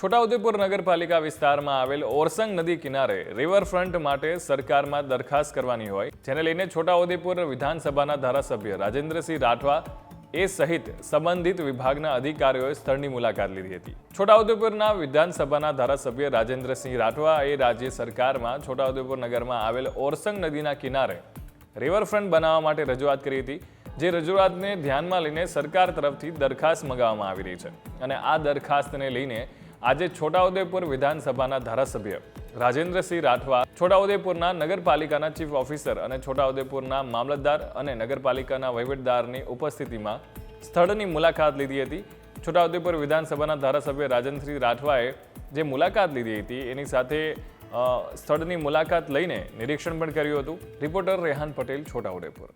છોટાઉદેપુર નગરપાલિકા વિસ્તારમાં આવેલ ઓરસંગ નદી કિનારે રિવરફ્રન્ટ માટે સરકારમાં દરખાસ્ત કરવાની હોય. જેને લઈને છોટાઉદેપુર વિધાનસભાના ધારાસભ્ય રાજેન્દ્રસિંહ રાઠવા એ સહિત સંબંધિત વિભાગના અધિકારીઓએ સ્થળની મુલાકાત લીધી હતી. છોટાઉદેપુરના વિધાનસભાના ધારાસભ્ય રાજેન્દ્રસિંહ રાઠવા એ રાજ્ય સરકારમાં છોટાઉદેપુર નગરમાં આવેલ ઓરસંગ નદીના કિનારે રિવરફ્રન્ટ બનાવવા માટે રજૂઆત કરી હતી. જે રજૂઆતને ધ્યાનમાં લઈને સરકાર તરફથી દરખાસ્ત મંગાવવામાં આવી રહી છે. અને આ દરખાસ્તને લઈને આજે છોટાઉદેપુર વિધાનસભાના ધારાસભ્ય રાજેન્દ્રસિંહ રાઠવા છોટાઉદેપુરના નગરપાલિકાના ચીફ ઓફિસર અને છોટાઉદેપુરના મામલતદાર અને નગરપાલિકાના વહીવટદારની ઉપસ્થિતિમાં સ્થળની મુલાકાત લીધી હતી. છોટાઉદેપુર વિધાનસભાના ધારાસભ્ય રાજેન્દ્રસિંહ રાઠવાએ જે મુલાકાત લીધી હતી, એની સાથે સ્થળની મુલાકાત લઈને નિરીક્ષણ પણ કર્યું હતું. રિપોર્ટર રેહાન પટેલ, છોટાઉદેપુર.